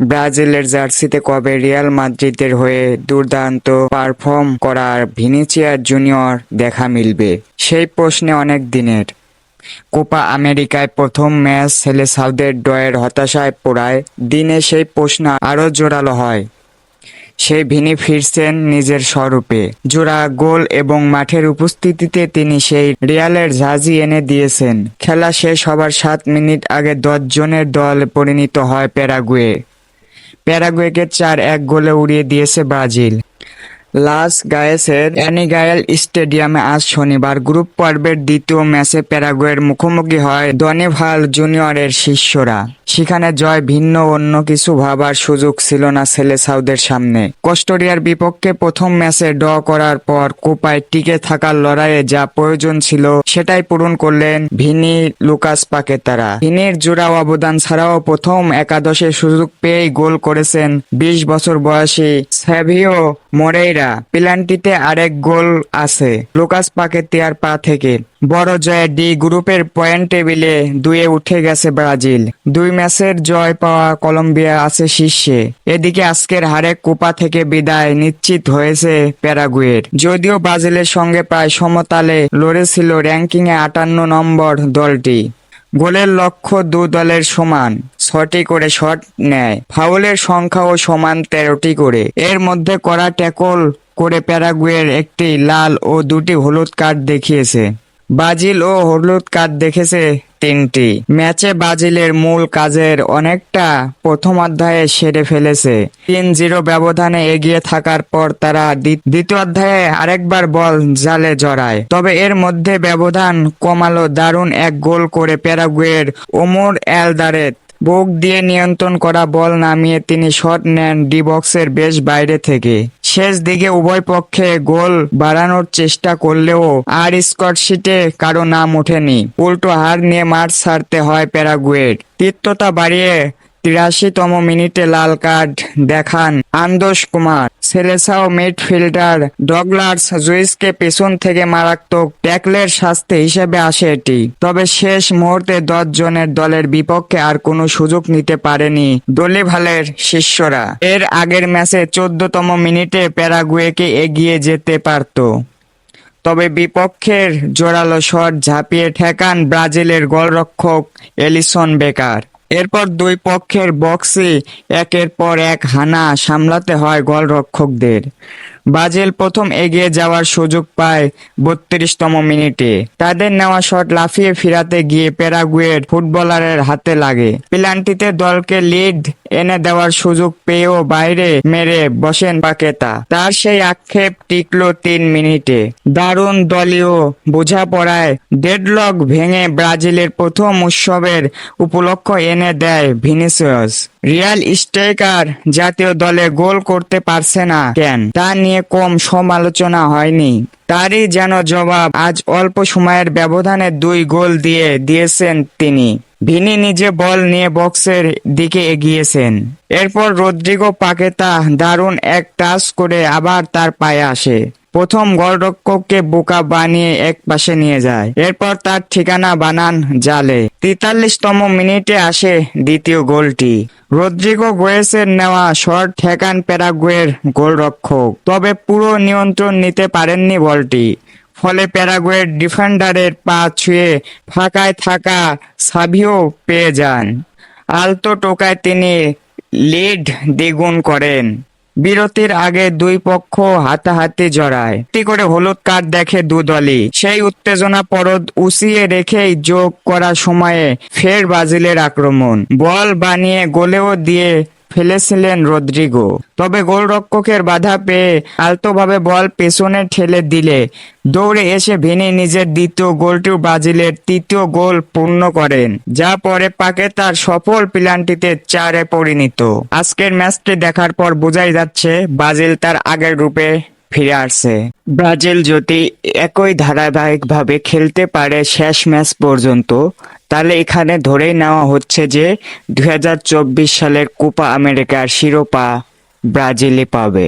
ব্রাজিলের জার্সিতে কবে রিয়াল মাদ্রিদের হয়ে দুর্দান্ত পারফর্ম করার ভিনিচিয়ার জুনিয়র দেখা মিলবে? সেই প্রশ্নে অনেক দিনের। কোপা আমেরিকায় প্রথম ম্যাচ সেলেসাউদের ডয়ের হতাশায় পড়ায়। দিনে সেই প্রশ্ন আরও জোরালো হয়। সেই ভিনি ফিরছেন নিজের স্বরূপে। জোড়া গোল এবং মাঠের উপস্থিতিতে তিনি সেই রিয়ালের ঝাঁঝি এনে দিয়েছেন। খেলা শেষ হবার সাত মিনিট আগে দশ জনের দল পরিণত হয় প্যারাগুয়ে। প্যারাগুয়েকে চার এক গোলে উড়িয়ে দিয়েছে ব্রাজিল। লাস গায়েসের অ্যানিগায়েল স্টেডিয়ামে আজ শনিবার গ্রুপ পর্বের দ্বিতীয় ম্যাচে প্যারাগুয়ের মুখোমুখি হয় দনিভাল জুনিয়রের শিষ্যরা। সেখানে জয় ভিন্ন অন্য কিছু ভাবার সুযোগ ছিল না ছেলে সাউদের সামনে। কস্টোরিয়ার বিপক্ষে প্রথম ম্যাচে ড করার পর কোপায় টিকে থাকার লড়াইয়ে যা প্রয়োজন ছিল সেটাই পূরণ করলেন ভিনি লুকাস পাকেতারা। ভিনির জোড়া অবদান ছাড়াও প্রথম একাদশে সুযোগ পেয়েই গোল করেছেন বিশ বছর বয়সী স্যাভিও মোরেইরা। পেনাল্টিতে আরেক গোল আছে। লুকাস পাকেতিয়ার পা থেকে। বড় জয়ে ডি গ্রুপের পয়েন্ট টেবিলে দুয়ে উঠে গেছে ব্রাজিল। দুই ম্যাচের জয় পাওয়া কলম্বিয়া আছে শীর্ষে। এদিকে আজকের হারে কোপা থেকে বিদায় নিশ্চিত হয়েছে প্যারাগুয়ের। যদিও ব্রাজিলের সঙ্গে প্রায় সমতালে লড়েছিল র্যাঙ্কিংয়ে আটান্ন নম্বর দলটি। গোলের লক্ষ্য দু দলের সমান, ছটি করে শট নেয়। ফাউলের সংখ্যাও সমান তেরোটি করে। এর মধ্যে করা ট্যাকল করে প্যারাগুয়ের একটি লাল ও দুটি হলুদ কার্ড দেখিয়েছে। ব্রাজিল ও হলুদ কার্ড দেখেছে তিনটি। ম্যাচে ব্রাজিলের মূল কাজের অনেকটা প্রথম অধ্যায়ে সেরে ফেলেছে। তিন জিরো ব্যবধানে এগিয়ে থাকার পর তারা দ্বিতীয় অধ্যায়ে আরেকবার বল জালে জড়ায়। তবে এর মধ্যে ব্যবধান কমালো দারুণ এক গোল করে প্যারাগুয়ের ওমর এলদারেত। বুক দিয়ে নিয়ন্ত্রণ করা বল নামিয়ে তিনি শট নেন ডি বক্সের বেশ বাইরে থেকে। শেষ দিকে উভয় পক্ষে গোল বাড়ানোর চেষ্টা করলেও আর স্কটশিটে কারও নাম ওঠেনি। উল্টো হার নিয়ে মাঠ ছাড়তে হয় প্যারাগুয়ের। তীর্থতা বাড়িয়ে তিরাশিতম মিনিটে লাল কার্ড দেখান আন্দোষ কুমার। সেলেসাও মিডফিল্ডার ডগলার্স জুইসকে পেছন থেকে মারাত্মক ট্যাকলের শাস্তি হিসেবে আসে এটি। তবে শেষ মুহূর্তে দশ জনের দলের বিপক্ষে আর কোনো সুযোগ নিতে পারেনি দলিভালের শিষ্যরা। এর আগের ম্যাচে চোদ্দতম মিনিটে প্যারাগুয়েকে এগিয়ে যেতে পারত। তবে বিপক্ষের জোরালো শট ঝাঁপিয়ে ঠেকান ব্রাজিলের গোলরক্ষক এলিসন বেকার। এরপর দুই পক্ষের বক্সে একের পর এক হানা সামলাতে হয় গোলরক্ষকদের। ব্রাজিল প্রথম এগিয়ে যাওয়ার সুযোগ পায় বত্রিশতম মিনিটে। তাদের নেওয়া শট লাফিয়ে ফিরাতে গিয়ে প্যারাগুয়ের ফুটবলারের হাতে লাগে। পেনাল্টিতে দলকে লিড এনে দেওয়ার সুযোগ পেয়েও বাইরে মেরে বসেন পাকেতা। তার সেই আক্ষেপ টিকলো তিন মিনিটে। দারুণ দলীয় বোঝাপড়ায় ডেডলক ভেঙে ব্রাজিলের প্রথম উৎসবের উপলক্ষ এনে দেয় ভিনিসিয়াস। রিয়াল স্ট্রাইকার জাতীয় দলে গোল করতে পারছে না কেন? তা নিয়ে কম সমালোচনা হয়নি। তারই যেন জবাব আজ অল্প সময়ের ব্যবধানে দুই গোল দিয়ে দিয়েছেন তিনি। ভিনি নিজে বল নিয়ে বক্সের দিকে এগিয়েছেন। এরপর রদ্রিগো পাকেতা দারুণ এক টাচ করে আবার তার পায়ে আসে। প্রথম গোলরক্ষককে বোকা বানিয়ে এক পাশে নিয়ে যায়। এরপর তার ঠিকানা বানান জালে। তেতাল্লিশতম মিনিটে আসে দ্বিতীয় গোলটি। রদ্রিগো গোয়েসের নেওয়া শর্ট ঠেকান প্যারাগুয়ের গোলরক্ষক। তবে পুরো নিয়ন্ত্রণ নিতে পারেননি বলটি। ফলে প্যারাগুয়ের ডিফেন্ডারের পা ছুঁয়ে ফাঁকায় থাকা সাভিও পেয়ে যান। আলতো টোকায় তিনি লিড দ্বিগুণ করেন। বিরতির আগে দুই পক্ষ হাতাহাতি জড়ায়। একটি করে হলুদ কার্ড দেখে দু দলই। সেই উত্তেজনা পরদ উসিয়ে রেখেই যোগ করা সময়ে ফের ব্রাজিলের আক্রমণ। বল বানিয়ে গোলেও দিয়ে ফেলেছিলেন রদ্রিগো। তবে গোলরক্ষকের বাধা পেয়ে আলতোভাবে বল পেছনে ঠেলে দিলে। দৌড়ে এসে ভেনে নিজের দ্বিতীয় গোলটিও ব্রাজিলের তৃতীয় গোল পূর্ণ করেন, যা পরে পাকে তার সফল প্লান্টিতে চারে পরিণত। আজকের ম্যাচটি দেখার পর বোঝাই যাচ্ছে, ব্রাজিল তার আগের রূপে ফিরে আসছে। ব্রাজিল যদি একই ধারাবাহিকভাবে খেলতে পারে শেষ ম্যাচ পর্যন্ত তাহলে এখানে ধরেই নেওয়া হচ্ছে যে দুই হাজার চব্বিশ সালের কোপা আমেরিকার শিরোপা ব্রাজিলই পাবে।